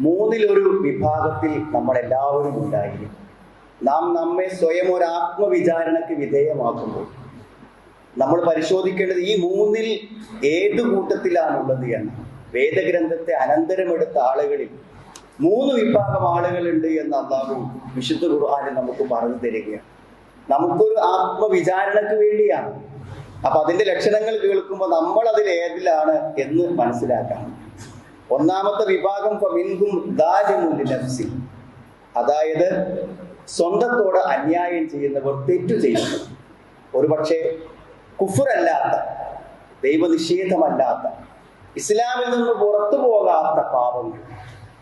മൂന്നിലൊരു വിഭാഗത്തിൽ നമ്മൾ എല്ലാവരും ഉണ്ടായിരിക്കും. നാം നമ്മെ സ്വയം ഒരു ആത്മവിചാരണയ്ക്ക് വിധേയമാക്കുമ്പോൾ നമ്മൾ പരിശോധിക്കേണ്ടത് ഈ മൂന്നിൽ ഏത് കൂട്ടത്തിലാണുള്ളത് എന്ന്. വേദഗ്രന്ഥത്തെ അനന്തരമെടുത്ത ആളുകളിൽ മൂന്ന് വിഭാഗം ആളുകളുണ്ട് എന്ന് അള്ളാഹു വിശുദ്ധ ഖുർആാനിൽ നമുക്ക് പറഞ്ഞു തരികയാണ്. നമുക്കൊരു ആത്മവിചാരണയ്ക്ക് വേണ്ടിയാണ്. അപ്പൊ അതിന്റെ ലക്ഷണങ്ങൾ കേൾക്കുമ്പോൾ നമ്മൾ അതിൽ ഏതിലാണ് എന്ന് മനസ്സിലാക്കാം ഒന്നാമത്തെ വിഭാഗം. അതായത് സ്വന്തത്തോട് അന്യായം ചെയ്യുന്നവർ തെറ്റു ചെയ്യുന്നു. ഒരുപക്ഷെ കുഫുറല്ലാത്ത ദൈവനിഷേധമല്ലാത്ത ഇസ്ലാമിൽ നിന്ന് പുറത്തു പോകാത്ത പാപങ്ങൾ.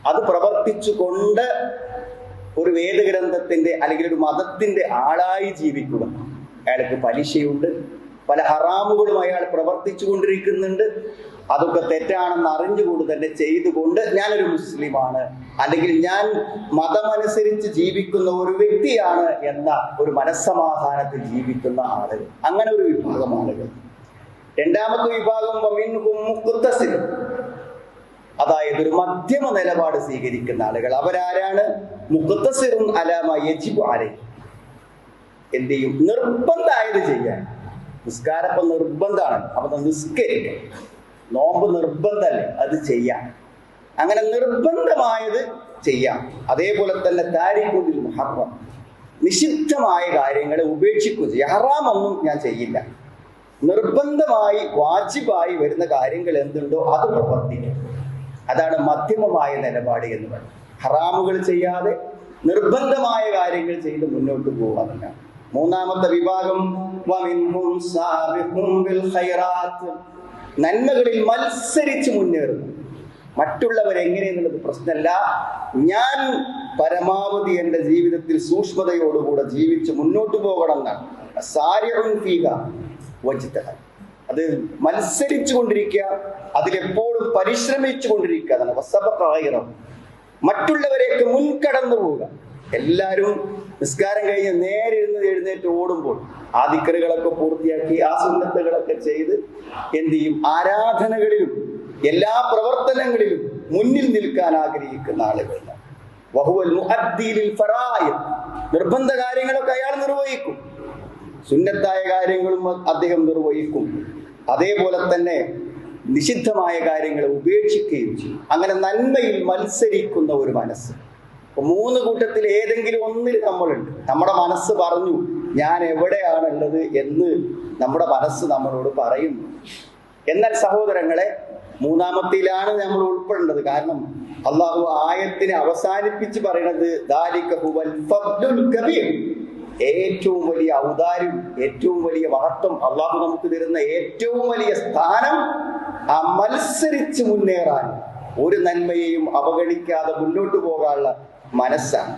അത് പ്രവർത്തിച്ചുകൊണ്ട് ഒരു വേദഗ്രന്ഥത്തിന്റെ അല്ലെങ്കിൽ ഒരു മതത്തിന്റെ ആളായി ജീവിക്കുക. അയാൾക്ക് പലിശയുണ്ട് പല ഹറാമുകളും അയാൾ പ്രവർത്തിച്ചു കൊണ്ടിരിക്കുന്നുണ്ട് അതൊക്കെ തെറ്റാണെന്ന് അറിഞ്ഞുകൊണ്ട് തന്നെ ചെയ്തുകൊണ്ട് ഞാനൊരു മുസ്ലിമാണ്. അല്ലെങ്കിൽ ഞാൻ മതമനുസരിച്ച് ജീവിക്കുന്ന ഒരു വ്യക്തിയാണ് എന്ന ഒരു മനസ്സമാധാനത്തിൽ ജീവിക്കുന്ന ആളുകൾ അങ്ങനെ ഒരു വിഭാഗം ആളുകൾ രണ്ടാമത്തെ വിഭാഗം അതായത് ഒരു മധ്യമ നിലപാട് സ്വീകരിക്കുന്ന ആളുകൾ. അവരാരാണ്? മുഖത്തസിറും അലാമ ആരെ എന്ത് ചെയ്യും? നിർബന്ധമായത് ചെയ്യാൻ. നിസ്കാരം ഇപ്പൊ നിർബന്ധമാണ്. അപ്പൊ നിസ്കരിക്കാം നോമ്പ് നിർബന്ധമല്ലേ അത് ചെയ്യാം. അങ്ങനെ നിർബന്ധമായത് ചെയ്യാം. അതേപോലെ തന്നെ താരിഖുൽ മുഹറം. നിഷിദ്ധമായ കാര്യങ്ങളെ ഉപേക്ഷിക്കുക ഹറാമൊന്നും ഞാൻ ചെയ്യില്ല. നിർബന്ധമായി വാജിബായി വരുന്ന കാര്യങ്ങൾ എന്തുണ്ടോ അത് പ്രവർത്തിക്കും. അതാണ് മധ്യമമായ നിലപാട് എന്ന് പറയുന്നത്. ഹറാമുകൾ ചെയ്യാതെ നിർബന്ധമായ കാര്യങ്ങൾ ചെയ്ത് മുന്നോട്ട് പോകാറില്ല മൂന്നാമത്തെ വിഭാഗം നന്മകളിൽ മത്സരിച്ച് മുന്നേറുന്നു മറ്റുള്ളവർ എങ്ങനെയെന്നുള്ളത് പ്രശ്നമല്ല. ഞാൻ പരമാവധി എന്റെ ജീവിതത്തിൽ സൂക്ഷ്മതയോടുകൂടെ ജീവിച്ച് മുന്നോട്ട് പോകണം എന്നാണ്. സാരിഉൻ ഫീക വജ്തഹ. അത് മത്സരിച്ചു കൊണ്ടിരിക്കുക അതിലെപ്പോഴും പരിശ്രമിച്ചു കൊണ്ടിരിക്കുക അതാണ് വസബക്കായിരം മറ്റുള്ളവരെയൊക്കെ മുൻകടന്നു പോവുക. എല്ലാവരും നിസ്കാരം കഴിഞ്ഞ് നേരെ ഇരുന്ന് എഴുന്നേറ്റ് ഓടുമ്പോൾ ആ ദിക്കറുകളൊക്കെ പൂർത്തിയാക്കി ആ സുന്നത്തുകളൊക്കെ ചെയ്ത് എന്ത് ചെയ്യും? ആരാധനകളിലും എല്ലാ പ്രവർത്തനങ്ങളിലും മുന്നിൽ നിൽക്കാൻ ആഗ്രഹിക്കുന്ന ആളുകളാണ്. നിർബന്ധ കാര്യങ്ങളൊക്കെ അയാൾ നിർവഹിക്കും. സുന്നത്തായ കാര്യങ്ങളും അദ്ദേഹം നിർവഹിക്കും. അതേപോലെ തന്നെ നിഷിദ്ധമായ കാര്യങ്ങളെ ഉപേക്ഷിക്കുകയും ചെയ്യും. അങ്ങനെ നന്മയിൽ മത്സരിക്കുന്ന ഒരു മനസ്സ്. മൂന്ന് കൂട്ടത്തിൽ ഏതെങ്കിലും ഒന്നിൽ നമ്മളുണ്ട്. നമ്മുടെ മനസ്സ് പറഞ്ഞു ഞാൻ എവിടെയാണുള്ളത് എന്ന് നമ്മുടെ മനസ്സ് നമ്മളോട് പറയുന്നു. എന്നാൽ സഹോദരങ്ങളെ മൂന്നാമത്തിലാണ് നമ്മൾ ഉൾപ്പെടേണ്ടത്. കാരണം അള്ളാഹു ആയത്തിനെ അവസാനിപ്പിച്ച് പറയുന്നത്. ഏറ്റവും വലിയ ഔദാര്യം ഏറ്റവും വലിയ മഹത്വം അള്ളാഹു നമുക്ക് തരുന്ന ഏറ്റവും വലിയ സ്ഥാനം ആ മത്സരിച്ച് മുന്നേറാൻ ഒരു നന്മയെയും അവഗണിക്കാതെ മുന്നോട്ട് പോകാനുള്ള മനസ്സാണ്.